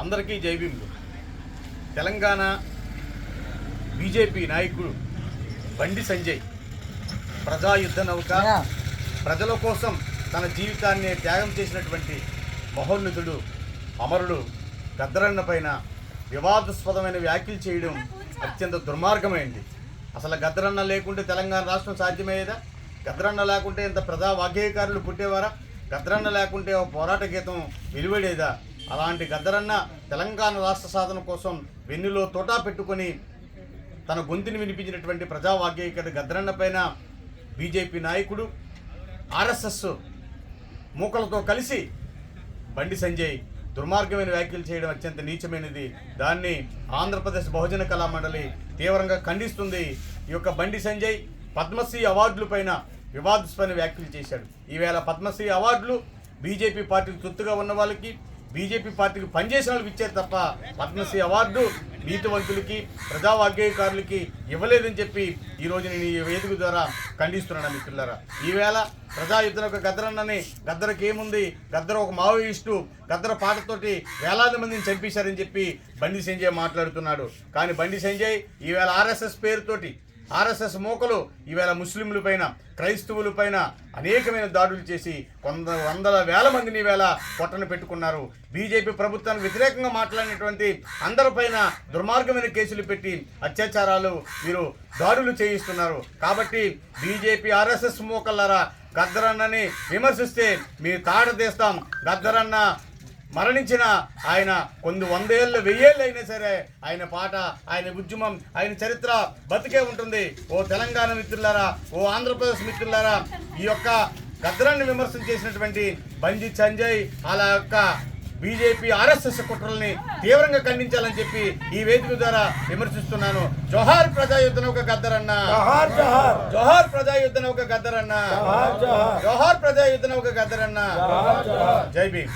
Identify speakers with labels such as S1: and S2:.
S1: అందరికీ జై భీములు. తెలంగాణ బీజేపీ నాయకుడు బండి సంజయ్ ప్రజాయుద్ధ నౌక ప్రజల కోసం తన జీవితాన్ని త్యాగం చేసినటువంటి మహోన్నతుడు అమరుడు గద్దరన్న పైన వివాదాస్పదమైన వ్యాఖ్యలు చేయడం అత్యంత దుర్మార్గమైంది. అసలు గద్దరన్న లేకుంటే తెలంగాణ రాష్ట్రం సాధ్యమయ్యేదా? గద్దరన్న లేకుంటే ఇంత ప్రజా వాగ్గేయకారులు పుట్టేవారా? గద్దరన్న లేకుంటే ఒక పోరాట గీతం వెలువడేదా? అలాంటి గద్దరన్న తెలంగాణ రాష్ట్ర సాధన కోసం వెన్నులో తోటా పెట్టుకొని తన గొంతుని వినిపించినటువంటి ప్రజా గద్దరన్న పైన బీజేపీ నాయకుడు ఆర్ఎస్ఎస్ మూకలతో కలిసి బండి సంజయ్ దుర్మార్గమైన వ్యాఖ్యలు చేయడం అత్యంత నీచమైనది. దాన్ని ఆంధ్రప్రదేశ్ బహుజన కళా మండలి తీవ్రంగా ఖండిస్తుంది. ఈ యొక్క బండి సంజయ్ పద్మశ్రీ అవార్డుల పైన వివాదాస్పద వ్యాఖ్యలు చేశాడు. ఈవేళ పద్మశ్రీ అవార్డులు బీజేపీ పార్టీకి తొత్తుగా ఉన్న వాళ్ళకి బీజేపీ పార్టీకి పనిచేసిన వాళ్ళకి ఇచ్చారు తప్ప పద్మశ్రీ అవార్డు నీతివంతులకి ప్రజా వాగ్గేయకారులకి ఇవ్వలేదని చెప్పి ఈరోజు నేను ఈ వేదిక ద్వారా ఖండిస్తున్నాను మిత్రులారా. ఈవేళ ప్రజా యుద్ధం ఒక గద్దరన్నని గద్దరకి ఏముంది? గద్దర ఒక మావోయిస్టు గద్దర పాటతోటి వేలాది మందిని చంపేశారని చెప్పి బండి సంజయ్ మాట్లాడుతున్నాడు. కానీ బండి సంజయ్ ఈవేళ ఆర్ఎస్ఎస్ పేరుతోటి ఆర్ఎస్ఎస్ మూకలు ఈవేళ ముస్లింల పైన క్రైస్తవుల పైన అనేకమైన దాడులు చేసి కొంద వందల వేల మందిని ఈవేళ పొట్టను పెట్టుకున్నారు. బీజేపీ ప్రభుత్వానికి వ్యతిరేకంగా మాట్లాడినటువంటి అందరిపైన దుర్మార్గమైన కేసులు పెట్టి అత్యాచారాలు మీరు దాడులు చేయిస్తున్నారు. కాబట్టి బీజేపీ ఆర్ఎస్ఎస్ మోకల్లారా గద్దరన్నని విమర్శిస్తే మీరు తాడ తీస్తాం. గద్దరన్న మరణించిన ఆయన కొన్ని వందేళ్ళు వెయ్యేళ్ళు అయినా సరే ఆయన పాట ఆయన ఉద్యమం ఆయన చరిత్ర బతికే ఉంటుంది. ఓ తెలంగాణ మిత్రులారా ఓ ఆంధ్రప్రదేశ్ మిత్రులారా ఈ యొక్క గద్దరాన్ని విమర్శన చేసినటువంటి బంజి సంజయ్ అలా యొక్క బీజేపీ ఆర్ఎస్ఎస్ కుట్రల్ని తీవ్రంగా ఖండించాలని చెప్పి ఈ వేదిక ద్వారా విమర్శిస్తున్నాను. జోహార్ ప్రజాయుద్ధ నౌక గద్దరన్న.
S2: జోహార్ జోహార్.
S1: జోహార్ ప్రజాయుద్ధ నౌక గద్దరన్న.
S2: జోహార్ జోహార్.
S1: జోహార్ ప్రజాయుద్ధ నౌక గద్దరన్న. జై భీమ్.